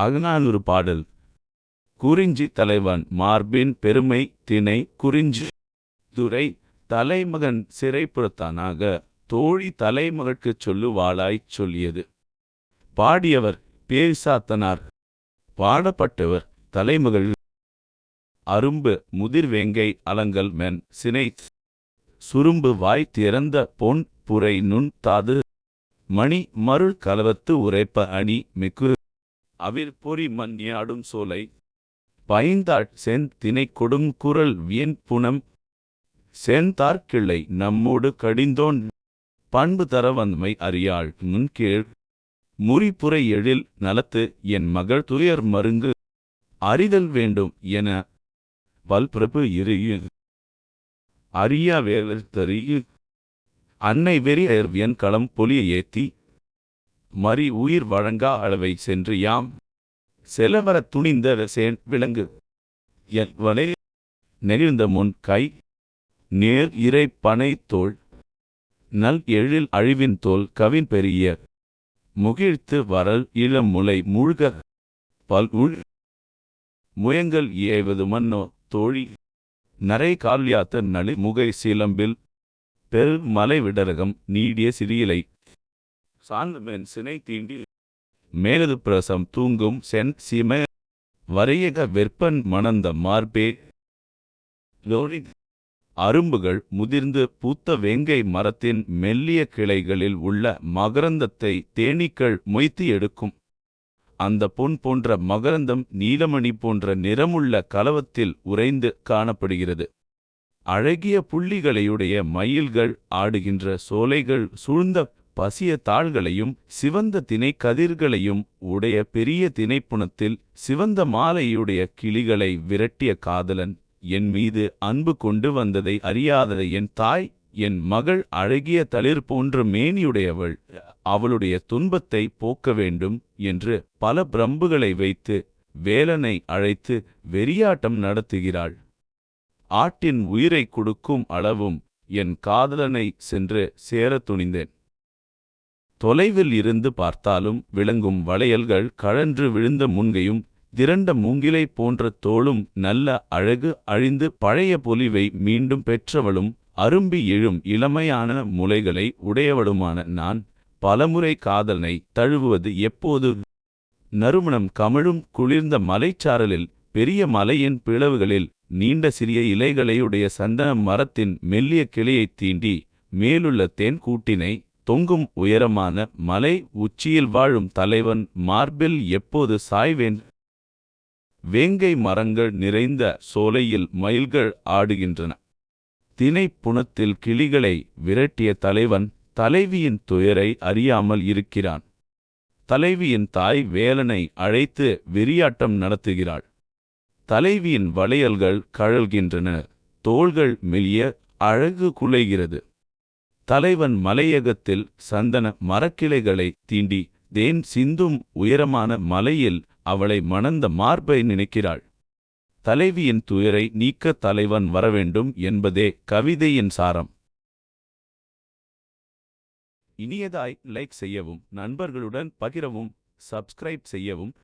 அகநானூறு பாடல். குறிஞ்சி தலைவன் மார்பின் பெருமை திணை குறிஞ்சி துரை தலைமகன் சிறைப்புறத்தானாக தோழி தலைமகற்குச் சொல்லுவாளாய்ச் சொல்லியது. பாடியவர் பேரிசாத்தனார். பாடப்பட்டவர் தலைமகள். அரும்பு முதிர்வேங்கை அலங்கல் மென் சினை. சுரும்பு வாய் திறந்த பொன் புரை நுண் தாது. மணி மருள் கலவத்து உரைப்ப அணி மிக்கு. அவிர் பொறி மன்யாடும் சோலை பைந்தாட் செந் தினை கொடும் குரல் வியன் புனம் செந்தார்கிள்ளை நம்மோடு கடிந்தோன் பண்பு தரவன்மை அறியாள் முன்கீழ் முறிப்புரை எழில் நலத்து என் மகள் துயர் மருங்கு அறிதல் வேண்டும் என பல்பிரபு இரு அறியா தறியு அன்னை வெறி வியன் களம் பொலிய ஏத்தி மறி உயிர் வழங்கா அளவை சென்று யாம். செலவரத் துணிந்த சேன் விலங்கு. என் வலை நெகிழ்ந்த முன் கை. நேர் இறை பனை தோல். நல் எழில் அழிவின் தோல் கவின் பெரிய. முகிழ்த்து வரல் இளம் முலை முழுக. பல் உள். முயங்கல் ஏவது மன்னோ தோழி. நரை கால்யாத்த நளி முகை சீலம்பில். பெரு மலை விடரகம் நீடிய சிறியலை சாந்தமென் சினை தீண்டி மேலது பிரசம் தூங்கும் சென் சீம வரையக வெற்பன் மணந்த மார்பே. லோரி அரும்புகள் முதிர்ந்து பூத்த வேங்கை மரத்தின் மெல்லிய கிளைகளில் உள்ள மகரந்தத்தை தேனீக்கள் மொய்த்து எடுக்கும். அந்த பொன் போன்ற மகரந்தம் நீலமணி போன்ற நிறமுள்ள கலவத்தில் உறைந்து காணப்படுகிறது. அழகிய புள்ளிகளையுடைய மயில்கள் ஆடுகின்ற சோலைகள் சூழ்ந்த பசிய தாள்களையும் சிவந்த தினை கதிர்களையும் உடைய பெரிய தினைப்புணத்தில் சிவந்த மாலையுடைய கிளிகளை விரட்டிய காதலன் என் மீது அன்பு கொண்டு வந்ததை அறியாத என் தாய் என் மகள் அழகிய தளிர் போன்ற மேனியுடையவள் அவளுடைய துன்பத்தை போக்க வேண்டும் என்று பல பிரம்புகளை வைத்து வேலனை அழைத்து வெறியாட்டம் நடத்துகிறாள். ஆட்டின் உயிரை கொடுக்கும் அளவும் என் காதலனை சென்று சேரத் துணிந்தேன். தொலைவில் இருந்து பார்த்தாலும் விளங்கும் வளையல்கள் கழன்று விழுந்த முன்கையும் திரண்ட மூங்கிலை போன்ற தோளும் நல்ல அழகு அழிந்து பழைய பொலிவை மீண்டும் பெற்றவளும் அரும்பி எழும் இளமையான முலைகளை உடையவளுமான நான் பலமுறை காதலனை தழுவுவது எப்போது? நறுமணம் கமழும் குளிர்ந்த மலைச்சாரலில் பெரிய மலையின் பிளவுகளில் நீண்ட சிறிய இலைகளையுடைய சந்தன மரத்தின் மெல்லிய கிளையைத் தீண்டி மேலுள்ள தேன் கூட்டினை தொங்கும் உயரமான மலை உச்சியில் வாழும் தலைவன் மார்பில் எப்போது சாய்வேன்? வேங்கை மரங்கள் நிறைந்த சோலையில் மயில்கள் ஆடுகின்றன. தினைப்புணத்தில் கிளிகளை விரட்டிய தலைவன் தலைவியின் துயரை அறியாமல் இருக்கிறான். தலைவியின் தாய் வேலனை அழைத்து வெறியாட்டம் நடத்துகிறாள். தலைவியின் வளையல்கள் கழல்கின்றன. தோள்கள் மெலிய அழகு குலைகிறது. தலைவன் மலையகத்தில் சந்தன மரக்கிளைகளை தீண்டி தேன் சிந்தும் உயரமான மலையில் அவளை மணந்த மார்பை நினைக்கிறாள். தலைவியின் துயரை நீக்க தலைவன் வரவேண்டும் என்பதே கவிதையின் சாரம். இனியதாய் லைக் செய்யவும் நண்பர்களுடன் பகிரவும் சப்ஸ்கிரைப் செய்யவும்